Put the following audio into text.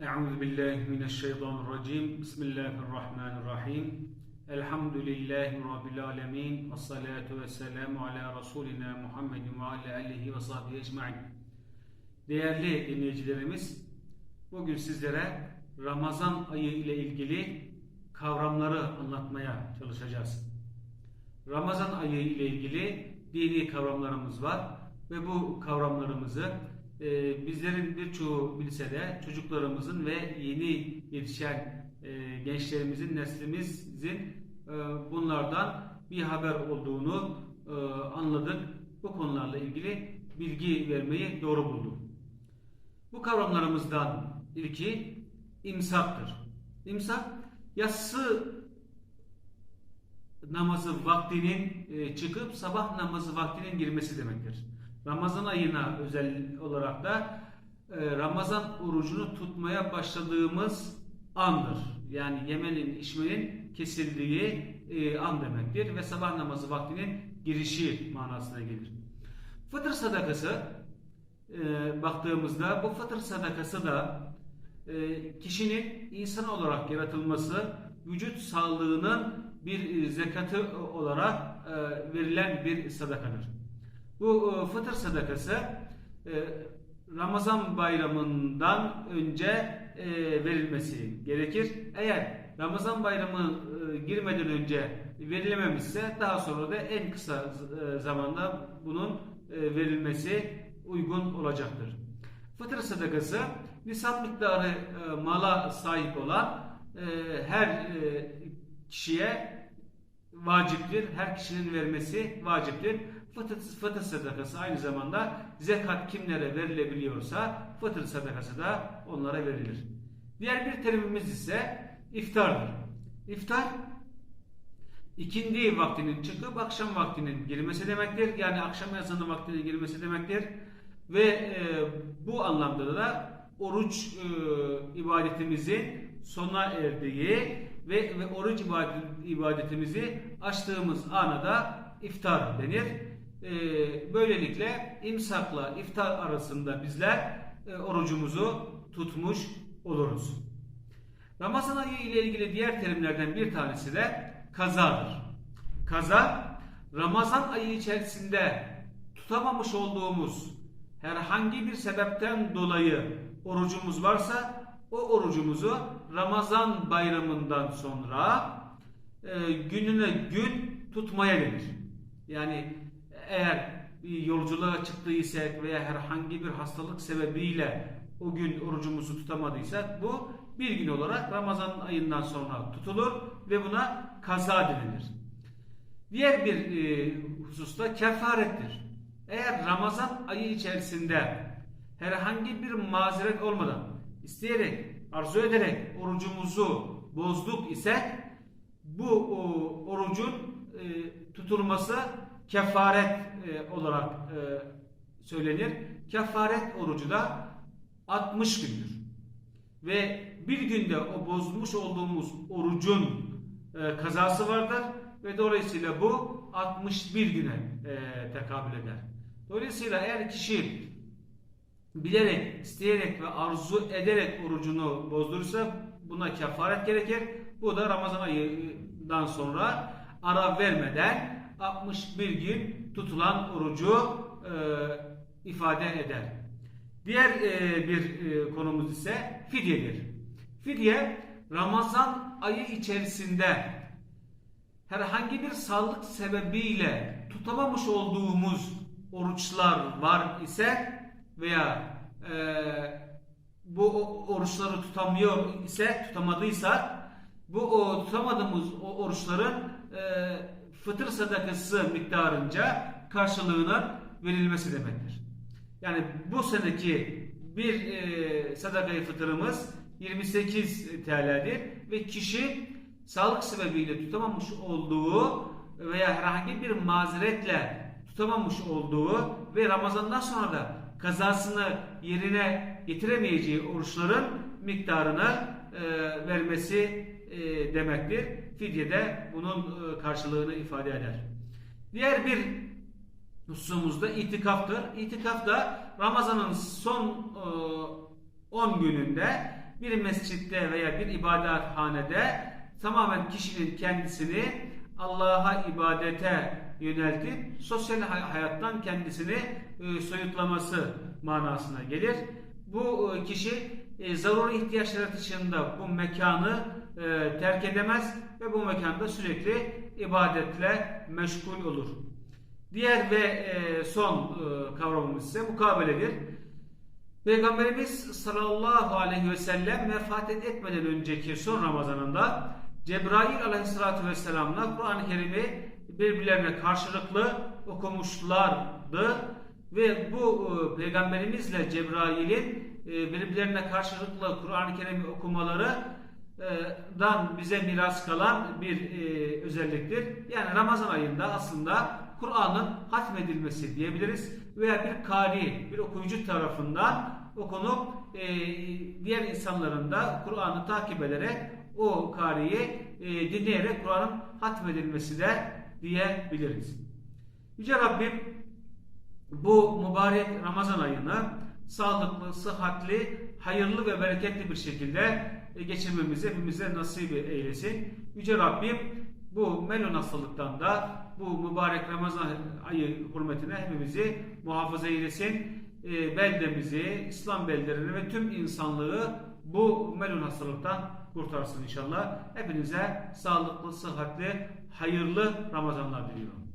Euzu billahi mineşşeytanirracim. Bismillahirrahmanirrahim. Elhamdülillahi rabbil alamin. Ves salatu vesselamu ala rasulina Muhammedin ve ala alihi ve sahbihi ecmaîn. Değerli dinleyicilerimiz, bugün sizlere Ramazan ayı ile ilgili kavramları anlatmaya çalışacağız. Ramazan ayı ile ilgili dini kavramlarımız var ve bu kavramlarımızı e, bizlerin birçoğu bilse de çocuklarımızın ve yeni yetişen e, gençlerimizin, neslimizin e, bunlardan bir haber olduğunu e, anladık. Bu konularla ilgili bilgi vermeyi doğru buldum. Bu kavramlarımızdan ilki imsaktır. İmsak yatsı namazı vaktinin e, çıkıp sabah namazı vaktinin girmesi demektir. Ramazan ayına özel olarak da e, Ramazan orucunu tutmaya başladığımız andır. Yani yemenin, içmenin kesildiği e, an demektir ve sabah namazı vaktinin girişi manasına gelir. Fıtır sadakası e, baktığımızda bu fıtır sadakası da kişinin insan olarak yaratılması vücut sağlığının bir zekatı olarak verilen bir sadakadır. Bu e, fıtır sadakası e, Ramazan bayramından önce e, verilmesi gerekir. Eğer Ramazan bayramı e, girmeden önce verilememişse daha sonra da en kısa e, zamanda bunun e, verilmesi uygun olacaktır. Fıtır sadakası nisap miktarı e, mala sahip olan e, her e, kişiye vaciptir. Her kişinin vermesi vaciptir. Fıtır, fıtır sadakası aynı zamanda zekat kimlere verilebiliyorsa fıtır sadakası da onlara verilir. Diğer bir terimimiz ise iftardır. İftar ikindi vaktinin çıkıp akşam vaktinin girmesi demektir. Yani akşam ezanı vaktinin girmesi demektir. Ve e, bu anlamda da oruç e, ibadetimizin sona erdiği ve, ve oruç ibadet, ibadetimizi açtığımız ana da iftar denir. E, böylelikle imsakla iftar arasında bizler e, orucumuzu tutmuş oluruz. Ramazan ayı ile ilgili diğer terimlerden bir tanesi de kazadır. Kaza, Ramazan ayı içerisinde tutamamış olduğumuz herhangi bir sebepten dolayı orucumuz varsa o orucumuzu Ramazan bayramından sonra e, gününe gün tutmaya denir. Yani eğer yolculuğa çıktıysak veya herhangi bir hastalık sebebiyle o gün orucumuzu tutamadıysak bu bir gün olarak Ramazan ayından sonra tutulur ve buna kaza denilir. Diğer bir e, hususta kefarettir. Eğer Ramazan ayı içerisinde herhangi bir mazeret olmadan isteyerek, arzu ederek orucumuzu bozduk ise bu o, orucun e, tutulması kefaret e, olarak e, söylenir. Kefaret orucu da 60 gündür. Ve bir günde o bozmuş olduğumuz orucun e, kazası vardır ve dolayısıyla bu 61 güne e, tekabül eder. Dolayısıyla eğer kişi bilerek, isteyerek ve arzu ederek orucunu bozdurursa buna kefaret gerekir. Bu da Ramazan ayından sonra ara vermeden 61 gün tutulan orucu e, ifade eder. Diğer e, bir e, konumuz ise fidyedir. Fidye Ramazan ayı içerisinde herhangi bir sağlık sebebiyle tutamamış olduğumuz oruçlar var ise veya e, bu oruçları tutamıyor ise tutamadıysa bu o, tutamadığımız o oruçların e, fıtır sadakası miktarınca karşılığının verilmesi demektir. Yani bu seneki bir e, sadakayı fıtırımız 28 TL'dir ve kişi sağlık sebebiyle tutamamış olduğu veya herhangi bir mazeretle tutamamış olduğu ve Ramazan'dan sonra da kazasını yerine getiremeyeceği oruçların miktarını e, vermesi e, demektir. Fidye de bunun e, karşılığını ifade eder. Diğer bir hususumuz da itikaftır. İtikaf da Ramazan'ın son e, 10 gününde bir mescitte veya bir ibadethanede tamamen kişinin kendisini Allah'a ibadete yöneltip sosyal hay- hayattan kendisini e, soyutlaması manasına gelir. Bu e, kişi e, zaruri ihtiyaçları dışında bu mekanı terk edemez ve bu mekanda sürekli ibadetle meşgul olur. Diğer ve son kavramımız ise mukabeledir. Peygamberimiz sallallahu aleyhi ve sellem vefat etmeden önceki son Ramazanında Cebrail aleyhissalatü vesselamla Kur'an-ı Kerim'i birbirlerine karşılıklı okumuşlardı ve bu e, peygamberimizle Cebrail'in e, birbirlerine karşılıklı Kur'an-ı Kerim'i okumaları e, dan bize miras kalan bir e, özelliktir. Yani Ramazan ayında aslında Kur'an'ın hatmedilmesi diyebiliriz veya bir kari, bir okuyucu tarafından okunup e, diğer insanların da Kur'an'ı takip ederek o kariyi e, dinleyerek Kur'an'ın hatmedilmesi de diyebiliriz. Yüce Rabbim bu mübarek Ramazan ayını sağlıklı, sıhhatli, hayırlı ve bereketli bir şekilde geçirmemizi hepimize nasip eylesin. Yüce Rabbim bu melun hastalıktan da bu mübarek Ramazan ayı hürmetine hepimizi muhafaza eylesin. E, beldemizi, İslam beldelerini ve tüm insanlığı bu melun hastalıktan kurtarsın inşallah. Hepinize sağlıklı, sıhhatli, hayırlı Ramazanlar diliyorum.